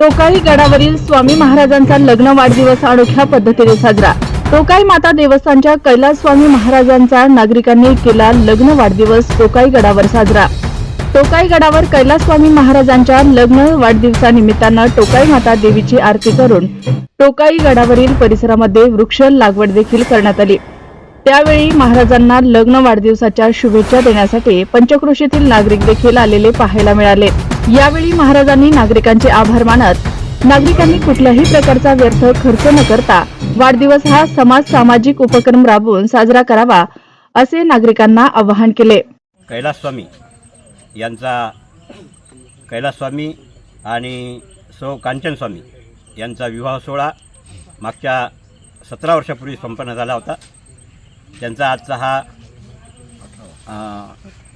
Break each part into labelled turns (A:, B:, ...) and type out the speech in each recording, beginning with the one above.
A: टोकाई गडावरील स्वामी महाराजांचा लग्न वाढदिवस अनोख्या पद्धतीने साजरा. टोकाई माता देवस्थानच्या कैलास स्वामी महाराजांचा नागरिकांनी केला लग्न वाढदिवस टोकाई गडावर साजरा. टोकाई गडावर कैलास स्वामी महाराजांच्या लग्न वाढदिवसानिमित्तानं टोकाई माता देवीची आरती करून टोकाई गडावरील परिसरामध्ये वृक्ष लागवड देखील करण्यात आली. त्यावेळी महाराजांना लग्न वाढदिवसाच्या शुभेच्छा देण्यासाठी पंचक्रोशीतील नागरिक देखील आलेले पाहायला मिळाले. यावेळी महाराजांनी नागरिकांचे आभार मानत नागरिकांनी कुठल्याही प्रकारचा व्यर्थ खर्च न करता वाढदिवस हा समाज सामाजिक उपक्रम राबवून साजरा करावा असे नागरिकांना आवाहन केले.
B: कैलास स्वामी यांचा कैलास स्वामी आणि सौ कांचन स्वामी यांचा विवाह सोहळा मागच्या सतरा वर्षापूर्वी संपन्न झाला होता. त्यांचा आजचा हा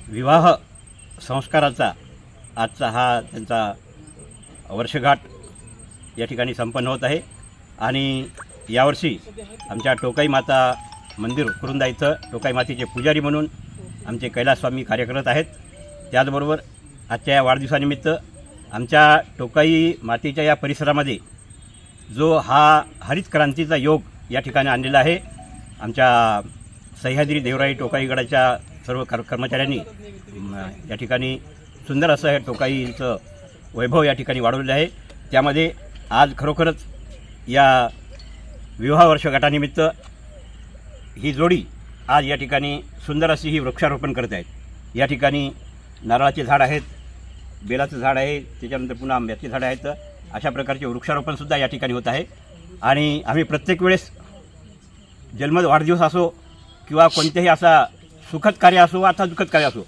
B: विवाह संस्काराचा आजचा हा त्यांचा वर्षगाठ या ठिकाणी संपन्न होत आहे. आणि यावर्षी आमच्या टोकाई माता मंदिर कुरुंदा इथं टोकाई मातेचे पुजारी म्हणून आमचे कैलास स्वामी कार्य करत आहेत. त्याचबरोबर आजच्या या वाढदिवसानिमित्त आमच्या टोकाई मातेच्या या परिसरामध्ये जो हा हरित क्रांतीचा योग या ठिकाणी आणलेला आहे. आमच्या सह्याद्री देवराई टोकाई गडाच्या सर्व कर कर्मचाऱ्यांनी या ठिकाणी सुंदर असं हे टोकाईचं वैभव या ठिकाणी वाढवलेलं आहे. त्यामध्ये आज खरोखरच या विवाह वर्षगाठानिमित्त ही जोडी आज या ठिकाणी सुंदर अशी ही वृक्षारोपण करत आहेत. या ठिकाणी नारळाचे झाड आहेत बेलाचं झाड आहे त्याच्यानंतर पुन्हा आंब्याचे झाडं आहेत. अशा प्रकारचे वृक्षारोपणसुद्धा या ठिकाणी होत आहे. आणि आम्ही प्रत्येक वेळेस जन्म वाढदिवस असो किंवा कोणतेही असा सुखद कार्य असो अथवा दुःखद कार्य असो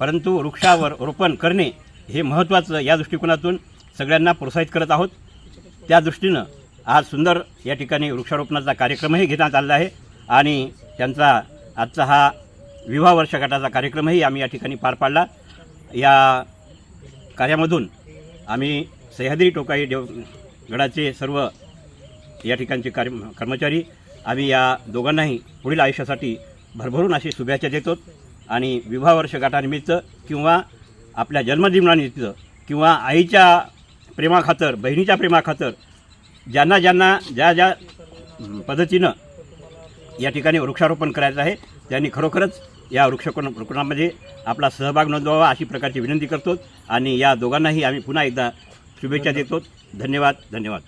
B: परंतु वृक्षावर रोपण करणे हे महत्त्वाचं या दृष्टिकोनातून सगळ्यांना प्रोत्साहित करत आहोत. त्या दृष्टीनं आज सुंदर या ठिकाणी वृक्षारोपणाचा कार्यक्रमही घेण्यात आलेला आहे आणि त्यांचा आजचा हा विवाह वर्षगाठाचा कार्यक्रमही आम्ही या ठिकाणी पार पाडला. या कार्यामधून आम्ही सह्याद्री टोकाई देव गडाचे सर्व या ठिकाणचे कार्य कर्मचारी आम्ही या दोघांनाही पुढील आयुष्यासाठी भरभरून अशी शुभेच्छा देतो. आणि विवाह वर्षगाठानिमित्त किंवा आपल्या जन्मदिनानिमित्त किंवा आईच्या प्रेमाखातर बहिणीच्या प्रेमाखातर ज्यांना ज्यांना ज्या ज्या पद्धतीनं या ठिकाणी वृक्षारोपण करायचं आहे त्यांनी खरोखरच या वृक्षकोण रोपणामध्ये आपला सहभाग नोंदवावा अशी प्रकारची विनंती करतो आणि या दोघांनाही आम्ही पुन्हा एकदा शुभेच्छा देतो. धन्यवाद धन्यवाद.